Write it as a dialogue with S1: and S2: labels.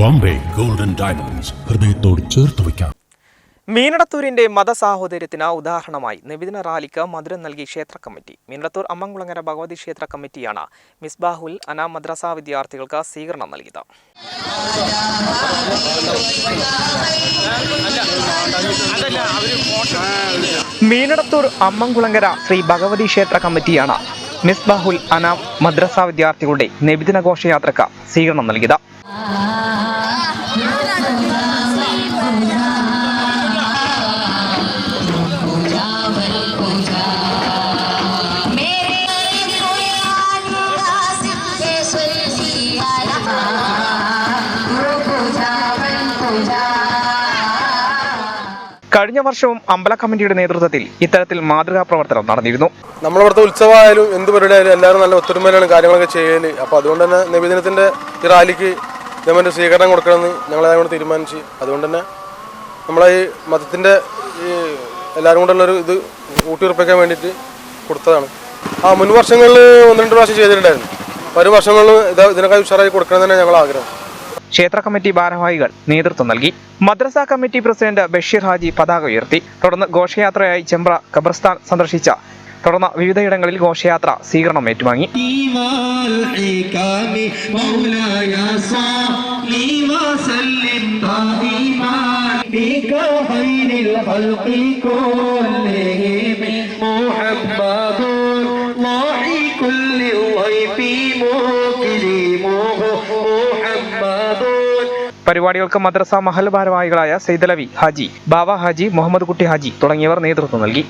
S1: Bombay. Golden diamonds ഹൃദയത്തോട് ചേർത്ത് വയ്ക്കാം.
S2: മീനടത്തൂരിന്റെ മതസാഹോദര്യത്തിന് ഉദാഹരണമായി നിവേദന റാലിക്ക് മധുരം നൽകി ക്ഷേത്ര കമ്മിറ്റി. മീനടത്തൂർ അമ്മംകുളങ്ങര ഭഗവതി ക്ഷേത്ര കമ്മിറ്റിയാണ് മിസ്ബാഹുൽ അന മദ്രസ വിദ്യാർത്ഥികൾക്ക് സ്വീകരണം നൽകിയത്. മീനടത്തൂർ അമ്മംകുളങ്ങര ശ്രീ ഭഗവതി ക്ഷേത്ര കമ്മിറ്റിയാണ് മിസ്ബാഹുൽ അന മദ്രസ വിദ്യാർത്ഥികളുടെ നിബിദിന ഘോഷയാത്രക്ക് സ്വീകരണം നൽകിയത്. കഴിഞ്ഞ വർഷവും അമ്പല കമ്മിറ്റിയുടെ നേതൃത്വത്തിൽ ഇത്തരത്തിൽ മാതൃകാ പ്രവർത്തനം നടന്നിരുന്നു.
S3: നമ്മളിവിടുത്തെ ഉത്സവമായാലും എന്ത് പരിപാടി ആയാലും എല്ലാവരും നല്ല ഒത്തൊരുമയിലാണ് കാര്യങ്ങളൊക്കെ ചെയ്യൽ. അപ്പോൾ അതുകൊണ്ട് തന്നെ നിവേദനത്തിന്റെ ഈ റാലിക്ക് ഗവൺമെന്റ് സ്വീകരണം കൊടുക്കണമെന്ന് ഞങ്ങൾ കൂടെ തീരുമാനിച്ച്. അതുകൊണ്ട് തന്നെ നമ്മളെ ഈ മതത്തിന്റെ ഈ എല്ലാവരും കൊണ്ടുള്ളൊരു ഇത് ഊട്ടിയുറപ്പിക്കാൻ വേണ്ടിയിട്ട് കൊടുത്തതാണ്. ആ മുൻ വർഷങ്ങളിൽ ഒന്ന് രണ്ട് പ്രാവശ്യം ചെയ്തിട്ടുണ്ടായിരുന്നു. വരും വർഷങ്ങളിൽ ഇത് ഇതിനൊക്കെ ഉഷാറായി കൊടുക്കണം തന്നെ ഞങ്ങൾ ആഗ്രഹം
S2: ക്ഷേത്ര കമ്മിറ്റി ഭാരവാഹികൾ നേതൃത്വം നൽകി മദ്രസ കമ്മിറ്റി പ്രസിഡന്റ് ബഷീർ ഹാജി പതാക ഉയർത്തി തുടർന്ന് ഘോഷയാത്രയായി ചെമ്പ്ര ഖബർസ്ഥാൻ സന്ദർശിച്ച തുടർന്ന് വിവിധയിടങ്ങളിൽ ഘോഷയാത്ര സ്വീകരണം ഏറ്റുവാങ്ങി
S4: والحكام مولاي صلي وسلم دائما
S2: പരിപാടികൾക്ക് മദ്രസ മഹൽ ഭാരവാഹികളായ സെയ്ദലവി ഹാജി ബാവ ഹാജി മുഹമ്മദ് കുട്ടി ഹാജി തുടങ്ങിയവർ നേതൃത്വം നൽകി.